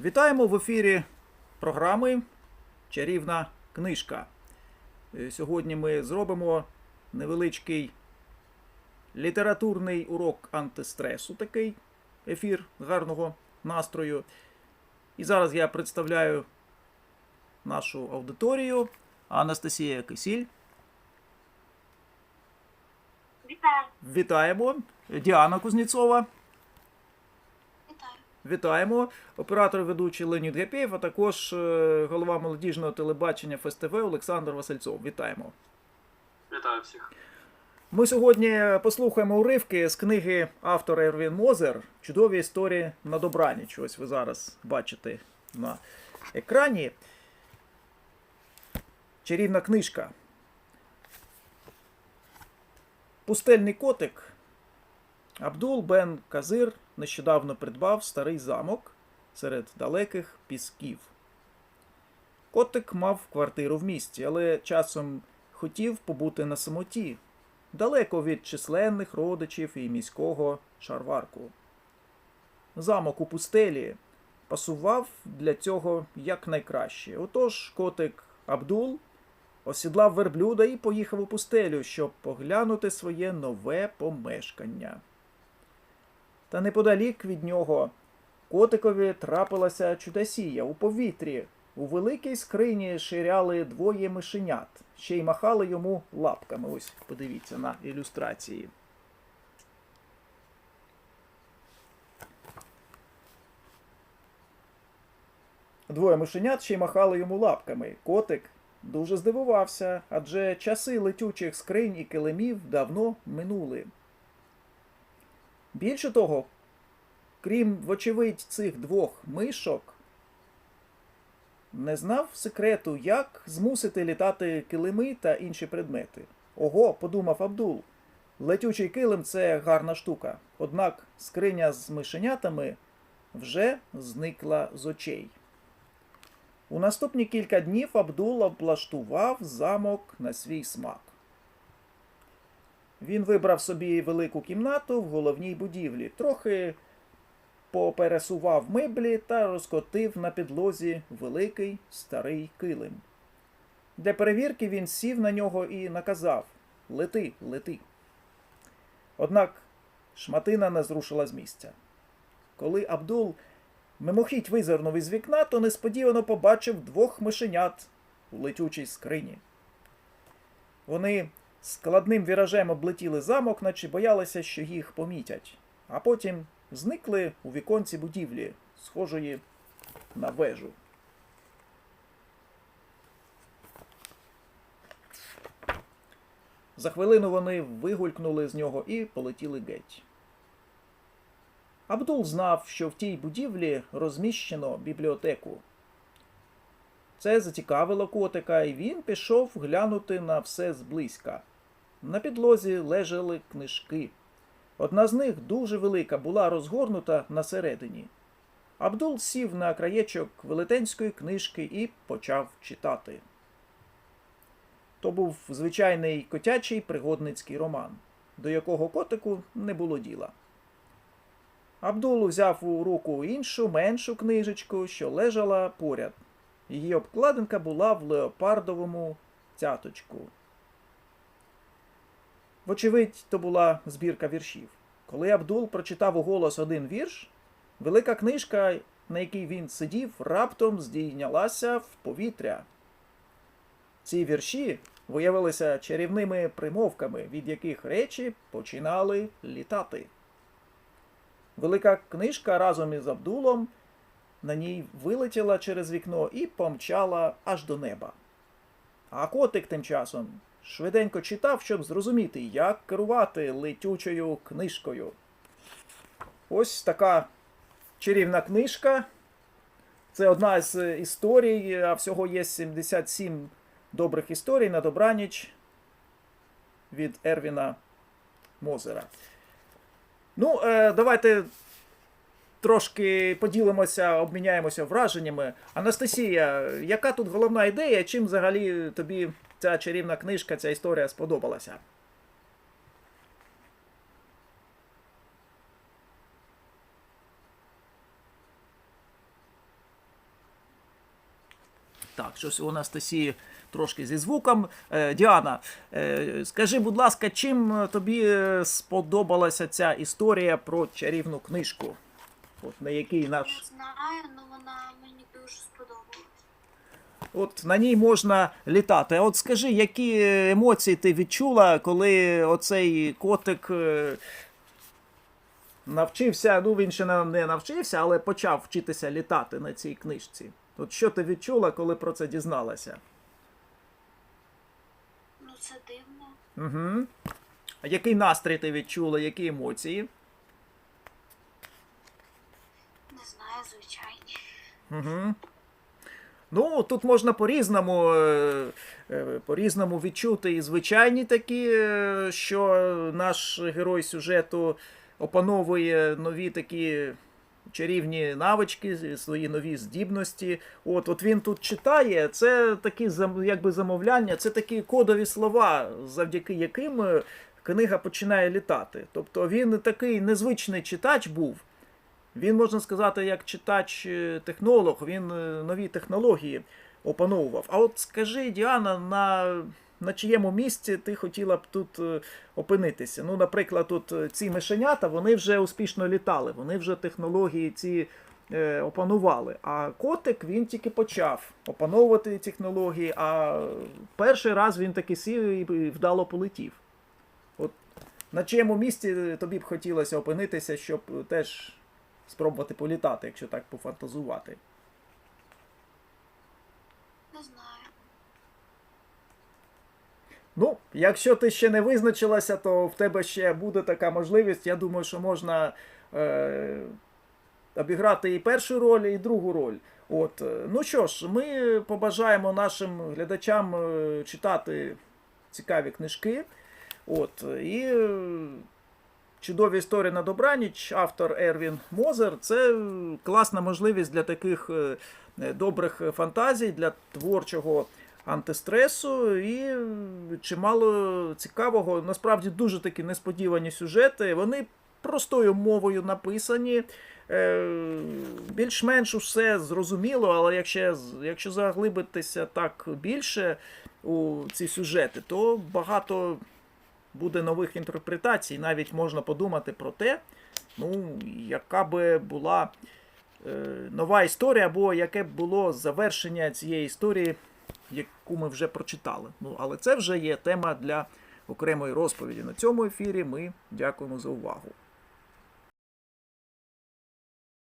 Вітаємо в ефірі програми Чарівна книжка. Е, Сьогодні ми зробимо невеличкий літературний урок антистресу, такий ефір гарного настрою. І зараз я представляю нашу аудиторію. Анастасія Кисіль. Вітаю. Вітаємо. Діана Кузнєцова. Вітаємо. Оператор ведучий Леонід Гепєєв, а також е, голова молодіжного телебачення ФСТВ Олександр Васильцов. Вітаємо. Вітаю всіх. Ми сьогодні послухаємо уривки з книги автора Ервін Мозер Чудові історії на добраніч. Ось ви зараз бачите на екрані. Чарівна книжка. Пустельний котик. Абдул Бен Казир нещодавно придбав старий замок серед далеких пісків. Котик мав квартиру в місті, але часом хотів побути на самоті, далеко від численних родичів і міського шарварку. Замок у пустелі пасував для цього якнайкраще. Отож котик Абдул осідлав верблюда і поїхав у пустелю, щоб поглянути своє нове помешкання. Та неподалік від нього котикові трапилася чудосія у повітрі. У великій скрині ширяли двоє мишенят, ще й махали йому лапками. Ось подивіться на ілюстрації. Двоє мишенят ще й махали йому лапками. Котик дуже здивувався, адже часи летючих скринь і килимів давно минули. Більше того, крім, вочевидь, цих двох мишок, не знав секрету, як змусити літати килими та інші предмети. Ого, подумав Абдул. Летючий килим це гарна штука. Однак скриня з мишенятами вже зникла з очей. У наступні кілька днів Абдул облаштував замок на свій смак. Він вибрав собі велику кімнату в головній будівлі, трохи попересував меблі та розкотив на підлозі великий старий килим. Для перевірки він сів на нього і наказав Лети, лети. Однак шматина не зрушила з місця. Коли Абдул мимохідь визирнув із вікна, то несподівано побачив двох мишенят у летючій скрині. Вони складним віражем облетіли замок, наче боялися, що їх помітять, а потім зникли у віконці будівлі, схожої на вежу. За хвилину вони вигулькнули з нього і полетіли геть. Абдул знав, що в тій будівлі розміщено бібліотеку. Це зацікавило котика, і він пішов глянути на все зблизька. На підлозі лежали книжки. Одна з них дуже велика, була розгорнута на середині. Абдул сів на краєчок велетенської книжки і почав читати. То був звичайний котячий пригодницький роман, до якого котику не було діла. Абдул взяв у руку іншу меншу книжечку, що лежала поряд. Її обкладинка була в леопардовому цяточку. Вочевидь, то була збірка віршів. Коли Абдул прочитав уголос один вірш, велика книжка, на якій він сидів, раптом здійнялася в повітря. Ці вірші виявилися чарівними примовками, від яких речі починали літати. Велика книжка разом із Абдулом на ній вилетіла через вікно і помчала аж до неба. А котик тим часом швиденько читав, щоб зрозуміти, як керувати летючою книжкою. Ось така чарівна книжка. Це одна з історій, а всього є 77 добрих історій на добраніч від Ервіна Мозера. Ну, е, давайте трошки поділимося, обміняємося враженнями. Анастасія, яка тут головна ідея? Чим взагалі тобі ця чарівна книжка, ця історія сподобалася? Так, щось у Анастасії трошки зі звуком. Е, Діана, е, скажи, будь ласка, чим е, тобі сподобалася ця історія про чарівну книжку? От на якій наш. Не знаю, але вона мені дуже сподобалась. От на ній можна літати. А От скажи, які емоції ти відчула, коли оцей котик е, навчився, ну він ще не- не навчився, але почав вчитися літати на цій книжці. От що ти відчула, коли про це дізналася? Ну це дивно. Угу. А який настрій ти відчула, які емоції? Не знаю, звичайні. Угу. Ну, тут можна по-різному, е, е, по-різному відчути і звичайні такі, е, що наш герой сюжету опановує нові такі чарівні навички, свої нові здібності. От, от він тут читає, це такі якби замовляння, це такі кодові слова, завдяки яким книга починає літати. Тобто він такий незвичний читач був. Він, можна сказати, як читач-технолог, він е, нові технології опановував. А от скажи, Діана, на, на чиєму місці ти хотіла б тут е, опинитися? Ну, наприклад, тут е, ці мишенята вони вже успішно літали, вони вже технології ці е, опанували. А котик він тільки почав опановувати технології, а перший раз він таки сів і вдало полетів. От на чиєму місці тобі б хотілося опинитися, щоб е, теж спробувати політати, якщо так пофантазувати. Не знаю. Ну, якщо ти ще не визначилася, то в тебе ще буде така можливість. Я думаю, що можна е, обіграти і першу роль, і другу роль. От, е, ну що ж, ми побажаємо нашим глядачам е, читати цікаві книжки. От, і чудові історії на добраніч, автор Ервін Мозер. Це е, класна можливість для таких е, е, добрих фантазій, для творчого антистресу і е, чимало цікавого. Насправді дуже такі несподівані сюжети. Вони простою мовою написані. Е, Більш-менш усе зрозуміло, але якщо, якщо заглибитися так більше у ці сюжети, то багато буде нових інтерпретацій. Навіть можна подумати про те, ну, яка би була е, нова історія, або яке б було завершення цієї історії, яку ми вже прочитали. Ну, але це вже є тема для окремої розповіді. На цьому ефірі ми дякуємо за увагу.